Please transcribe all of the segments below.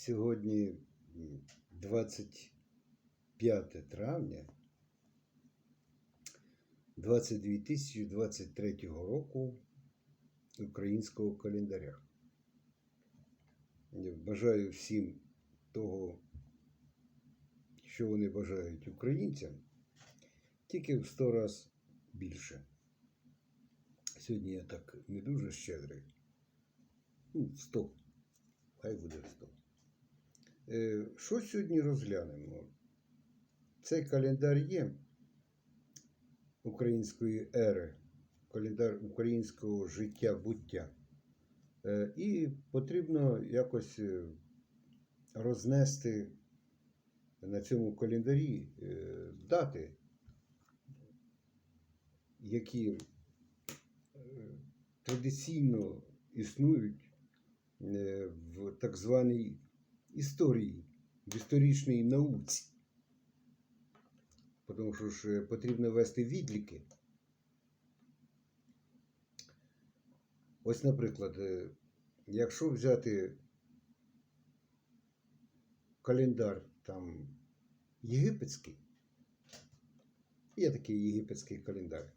Сьогодні 25 травня 22 тисячі 23 року українського календаря. Я Бажаю всім того, що вони бажають українцям, тільки в 100 раз більше. Сьогодні я так не дуже щедрий. Ну, 100. Хай буде 100. Е, Що сьогодні розглянемо? Цей календар є української ери, календар українського життя буття. Е, І потрібно якось е, рознести на цьому календарі дати, які традиційно існують в так званій історії, в історичній науці. Тому що ж е, потрібно вести відліки. Ось, наприклад, е, якщо взяти календар там єгипетський, є такий єгипетський календар.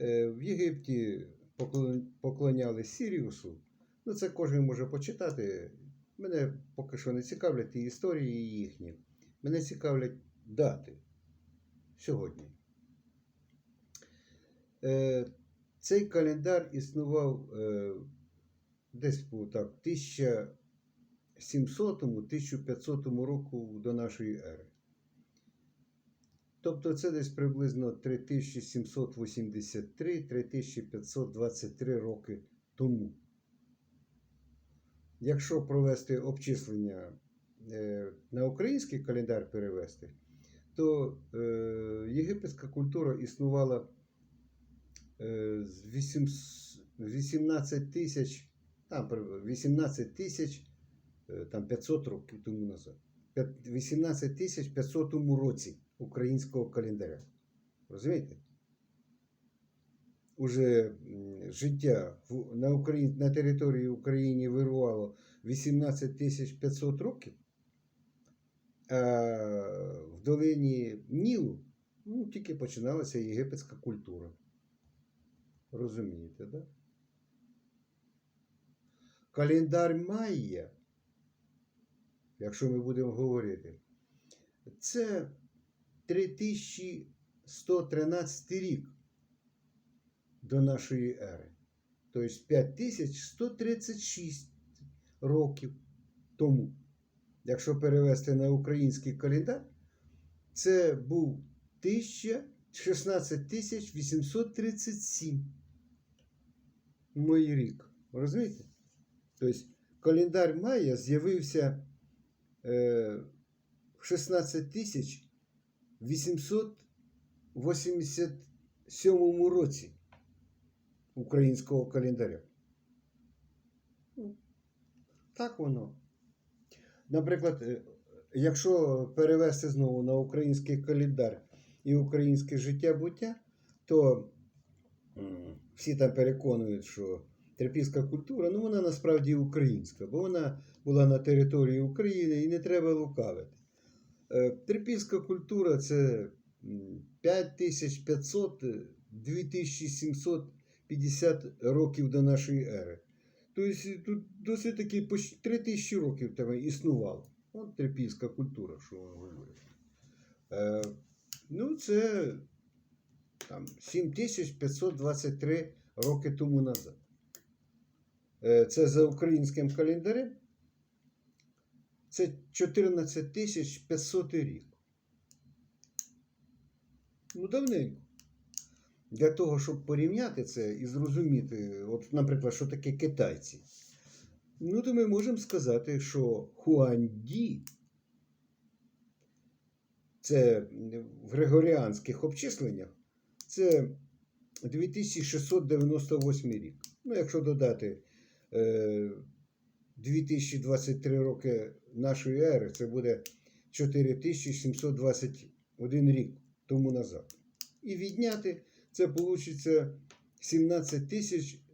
Е, В Єгипті поклон- поклоняли Сіріусу. Ну, це кожен може почитати. Мене поки що не цікавлять ті історії їхні. Мене цікавлять дати сьогодні. Е, Цей календар існував е, десь по так, 1700-1500 року до нашої ери. Тобто це десь приблизно 3783-3523 роки тому. Якщо провести обчислення е, на український календар перевести, то е, єгипетська культура існувала е, з 18 тисяч, там, 18 тисяч там 500 років тому назад. 18 тисяч 500 році українського календаря. Розумієте? Уже життя на, Україн, на території України вирувало 18 тисяч 500 років, а в долині Нілу ну, тільки починалася єгипетська культура. Розумієте, да? Календар Майя, якщо ми будемо говорити, це 3113 рік до нашої ери. Тобто 5136 років тому. Якщо перевести на український календар, це був 1000 16 837 мій рік. Розумієте? Тобто календар Майя з'явився е, в 16 тисяч 887 році українського календаря. Так воно. Наприклад, е, якщо перевести знову на український календар і українське життя буття, то всі там переконують, що трипільська культура, ну вона насправді українська, бо вона була на території України і не треба лукавити. Е, трипільська культура це 5500-2700 50 років до нашої ери. Тобто тут досить таки почти 3 тисячі років тебе існувало. От трипільська культура, що вона говорить. Е, ну, це там 7523 роки тому назад. Е, це за українським календарем. Це 14500 рік. Ну, давненько. Для того, щоб порівняти це і зрозуміти, от, наприклад, що таке китайці. Ну, то ми можемо сказати, що Хуанді це в григоріанських обчисленнях це 2698 рік. Ну, якщо додати е, 2023 роки нашої ери, це буде 4721 рік тому назад. І відняти це вийде 17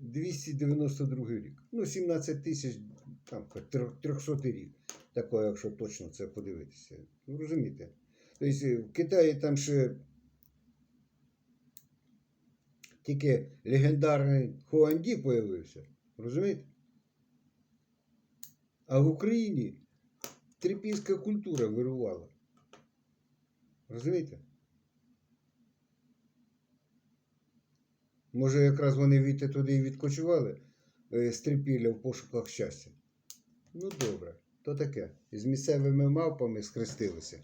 292 рік. Ну, 17 тисяч Там 300 рік. Такого, якщо точно це подивитися. Ну, розумієте? Тобто в Китаї там ще тільки легендарний Хуанді появився. Розумієте? А в Україні трипільська культура вирувала. Розумієте? Може, якраз вони відти туди і відкочували е, з трипілля в пошуках щастя. Ну, добре, то таке. З місцевими мавпами схрестилися.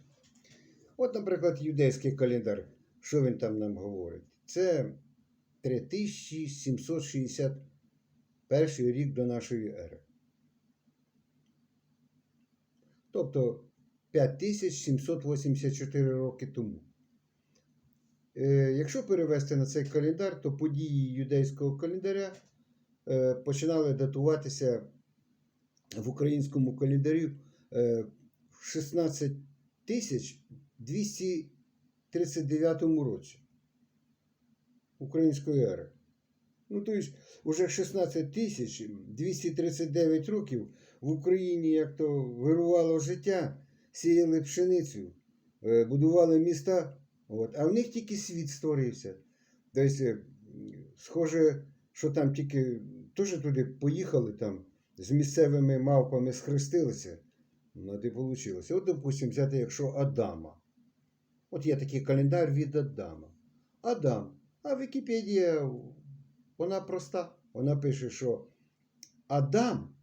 От, наприклад, юдейський календар. Що він там нам говорить? Це 3761 рік до нашої ери. Тобто 5784 роки тому. Е, Якщо перевести на цей календар, то події юдейського календаря е, починали датуватися в українському календарі в 16 239 році української ери. Ну, тобто, вже 16 тисяч 239 років в Україні як то вирувало життя, сіяли пшеницю, е, будували міста, от, а в них тільки світ створився. Тобто, схоже, що там тільки теж туди поїхали там з місцевими мавпами схрестилися. Ну, де вийшло. От, допустимо, взяти, якщо Адама. От є такий календар від Адама. Адам. А Вікіпедія, вона проста. Вона пише, що Адам,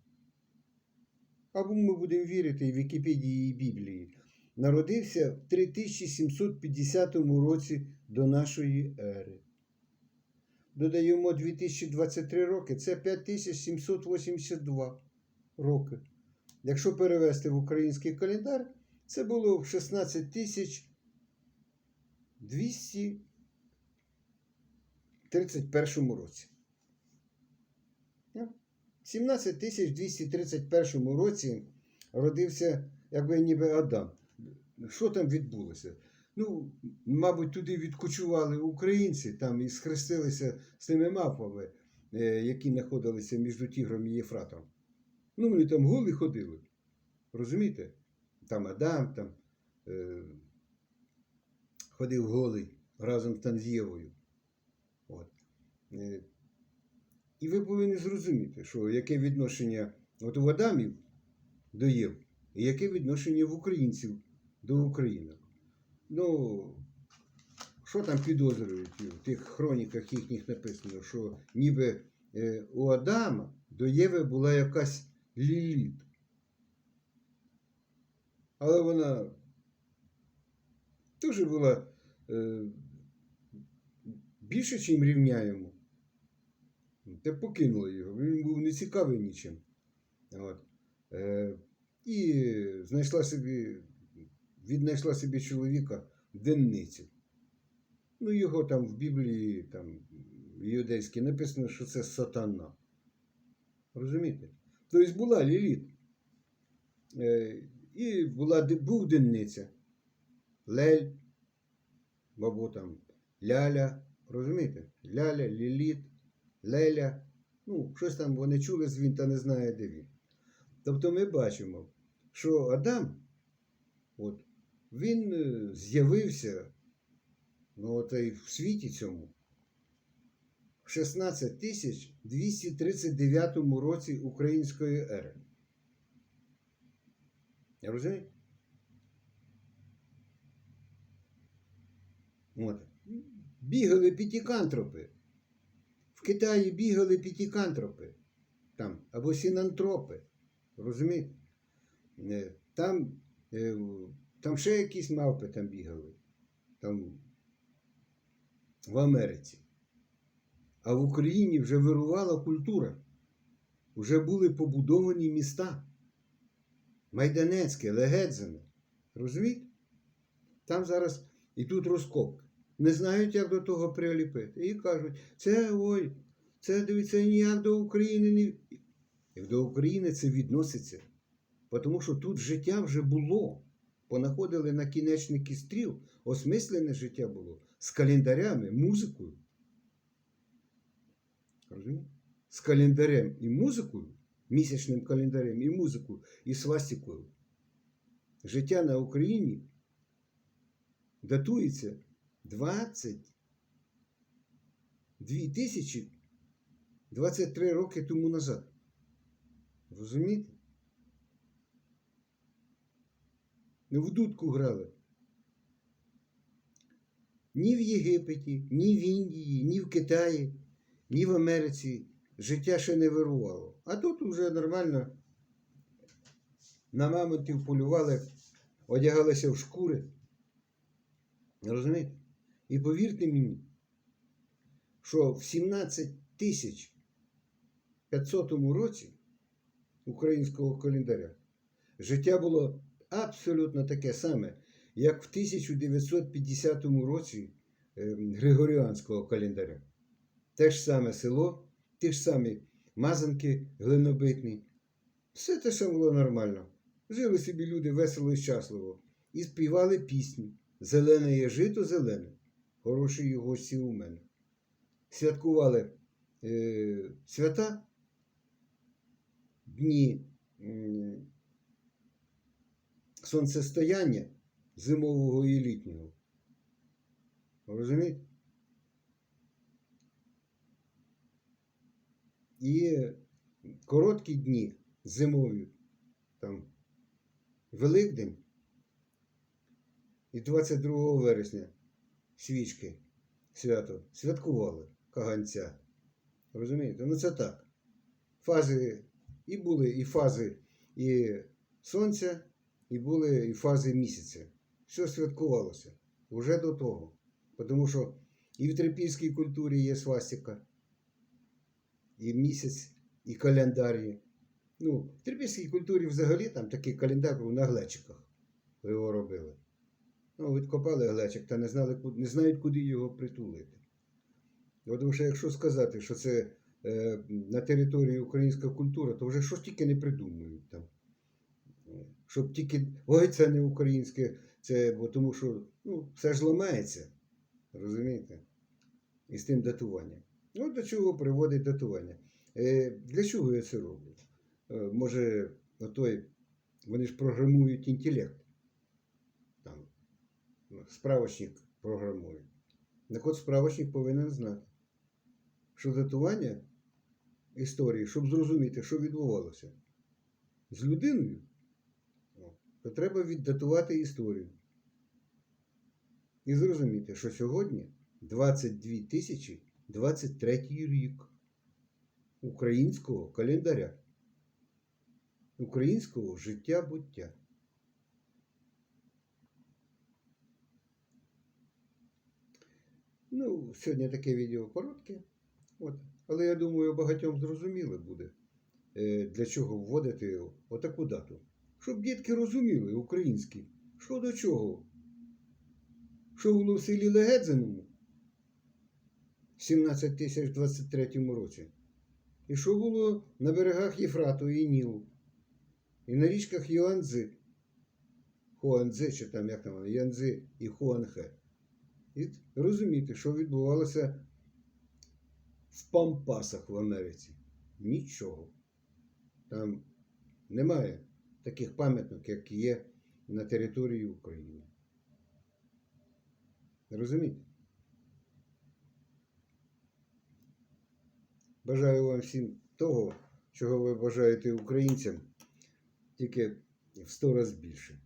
або ми будемо вірити і Вікіпедії і Біблії, народився в 3750 році до нашої ери. Додаємо 2023 роки, це 5782 роки. Якщо перевести в український календар, це було в 16 тисяч 231 році. Ну, В 17 тисяч 231 році родився, якби ніби Адам. Що там відбулося? Ну, мабуть, туди відкочували українці там і схрестилися з тими мавпами, е, які знаходилися між Тігром і Єфратом. Ну, вони там голі ходили. Розумієте? Там Адам там, е, ходив голий разом з Танзєвою. От. Е, і ви повинні зрозуміти, що яке відношення от у Адамів до Єв, і яке відношення в українців до українок. Ну, що там підозрюють в тих хроніках їхніх написано, що ніби е, у Адама до Єви була якась ліліт. Але вона теж була е, більше, чим рівня йому. Та покинула його, він був не цікавий нічим. От. Е, і знайшла собі, віднайшла собі чоловіка денницю. Ну, його там в Біблії, там, в юдейській написано, що це сатана. Розумієте? Тобто була ліліт. Е, і була, був денниця. Лель, або там ляля. Розумієте? Ляля, ліліт, леля. Ну, щось там вони чули, він та не знає, де він. Тобто ми бачимо, що Адам, от, він е, з'явився ну, от, і в світі цьому в 16 тисяч 239 році української ери. Я розумію? От. Бігали п'ятикантропи. В Китаї бігали п'ятикантропи. Там, або синантропи. Розумієте? Е, Там, е, там ще якісь мавпи там бігали. Там в Америці. А в Україні вже вирувала культура. Вже були побудовані міста. Майданецьке, Легедзине. Розумієте? Там зараз і тут розкопки. Не знають, як до того приліпити. І кажуть, це ой, це дивіться ніяк до України не. Як до України це відноситься. Тому що тут життя вже було. Понаходили на кінечники стріл, осмислене життя було з календарями, музикою. З календарем і музикою місячним календарем, і музику, і свастикою. Життя на Україні датується 22 тисячі 23 роки тому назад. Розумієте? Не в дудку грали. Ні в Єгипеті, ні в Індії, ні в Китаї, ні в Америці життя ще не вирувало. А тут уже нормально на мамонтів полювали, одягалися в шкури. Розумієте? І повірте мені, що в 17 тисяч 500 році українського календаря життя було абсолютно таке саме, як в 1950 році е, Григоріанського календаря. Те ж саме село, ті ж самі мазанки глинобитні. Все те саме було нормально. Жили собі люди весело і щасливо. І співали пісні. Зелене є жито, зелене. Хороші його гості у мене. Святкували е, свята, дні м, сонцестояння зимового і літнього. Розумієте? І короткі дні зимові, там Великдень і 22 вересня свічки свято святкували каганця. Розумієте? Ну це так. Фази і були і фази і сонця, і були і фази місяця. Все святкувалося вже до того. Тому що і в трипільській культурі є свастика, і місяць, і календар. Ну, в трипільській культурі взагалі там такий календар був на глечиках. Його робили. Ну, відкопали глечик та не знали, не знають, куди його притулити. Тому що якщо сказати, що це е, на території українська культура, то вже що тільки не придумують там. Щоб тільки, ой, це не українське, це, бо тому що ну, все ж ламається. Розумієте? І з тим датуванням. Ну, до чого приводить датування? Е, для чого я це роблю? Е, може, отой, вони ж програмують інтелект. Там, ну, справочник програмує. Так от справочник повинен знати, що датування історії, щоб зрозуміти, що відбувалося з людиною, то треба віддатувати історію. І зрозуміти, що сьогодні 22 тисячі 23 рік українського календаря, українського життя буття. Ну, сьогодні таке відео коротке. От. Але я думаю, багатьом зрозуміло буде, е, для чого вводити отаку дату. Щоб дітки розуміли українські, що до чого. Що було в селі Легедзиному в 17 тисяч 23 році. І що було на берегах Єфрату і Нілу. І на річках Юанзи. Хуанзи, чи там як там Янзи і Хуанхе. І розуміти, що відбувалося в Пампасах в Америці. Нічого. Там немає таких пам'яток, як є на території України. Розумієте? Бажаю вам всім того, чого ви бажаєте українцям, тільки в сто разів більше.